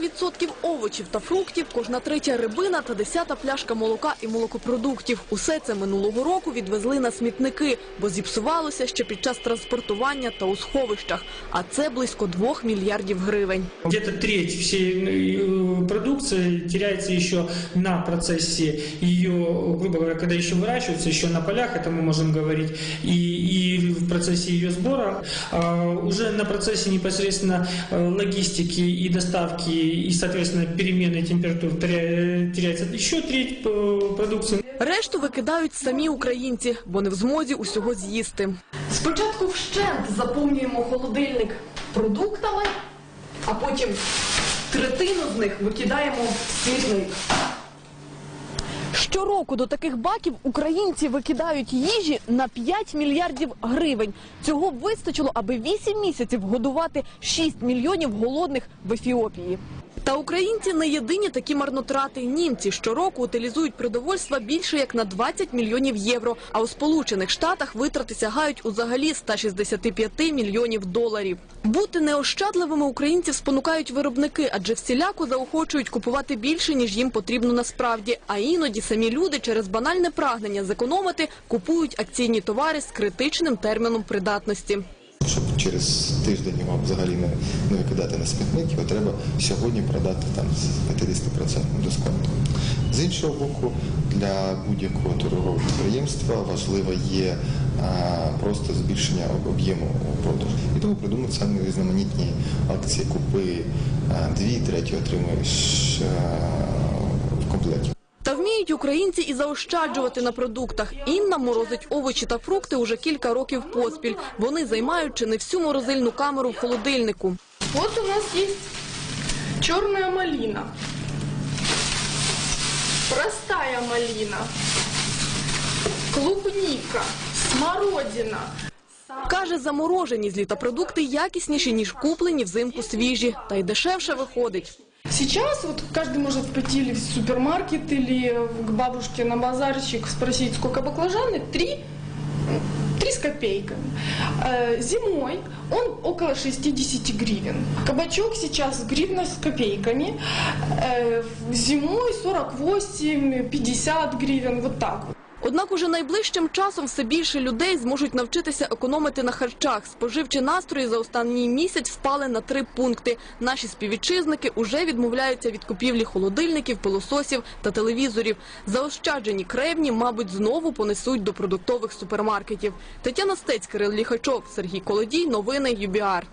40% овочів та фруктів, кожна третя рибина та десята пляшка молока і молокопродуктів. Усе це минулого року відвезли на смітники, бо зіпсувалося ще під час транспортування та у сховищах. А це близько 2 мільярдів гривень. Где-то треть всей э, продукции теряется еще на процессе ее, грубо говоря, когда еще выращивается, еще на полях, это мы можем говорить, и, и в процессе ее сбора. А уже на процессе непосредственно э, логистики и доставки, и, соответственно, перемены температур теря- теряется еще треть э, продукции. Решту викидають самі українці, бо не в змозі усього з'їсти. Спочатку вщент заповнюємо холодильник продуктами, а потім третину з них викидаємо в смітник. Щороку до таких баків українці викидають їжі на 5 мільярдів гривень. Цього вистачило, аби 8 місяців годувати 6 мільйонів голодних в Ефіопії. Та українці не єдині такі марнотрати. Німці щороку утилізують продовольства більше як на 20 мільйонів євро. А у Сполучених Штатах витрати сягають узагалі 165 мільйонів доларів. Бути неощадливими українців спонукають виробники, адже всіляко заохочують купувати більше, ніж їм потрібно насправді. А іноді самі люди через банальне прагнення зекономити купують акційні товари з критичним терміном придатності. Через тиждень його взагалі не, не викидати на смітник, його треба сьогодні продати там з 50% дисконтом. З іншого боку, для будь-якого торгового підприємства важливо є а, просто збільшення об'єму продажу. І тому придумують саме різноманітні акції купи дві, треті отримуєш а, в комплекті. Вміють українці і заощаджувати на продуктах. Інна морозить овочі та фрукти уже кілька років поспіль. Вони займають чи не всю морозильну камеру в холодильнику. Вот у нас есть черная малина, простая малина, клубника, смородина. Каже, заморожені з літа продукти якісніші, ніж куплені взимку свіжі. Та й дешевше виходить. Сейчас вот каждый может пойти или в супермаркет, или к бабушке на базарчик спросить, сколько баклажаны? Три, три с копейками. Э, Зимой он около 60 гривен. Кабачок сейчас гривна с копейками. Э, Зимой 48-50 гривен, вот так вот. Однак уже найближчим часом все більше людей зможуть навчитися економити на харчах. Споживчі настрої за останній місяць впали на три пункти. Наші співвітчизники уже відмовляються від купівлі холодильників, пилососів та телевізорів. Заощаджені кревні, мабуть, знову понесуть до продуктових супермаркетів. Тетяна Стець, Кирил Ліхачов, Сергій Колодій. Новини ЮБІАР.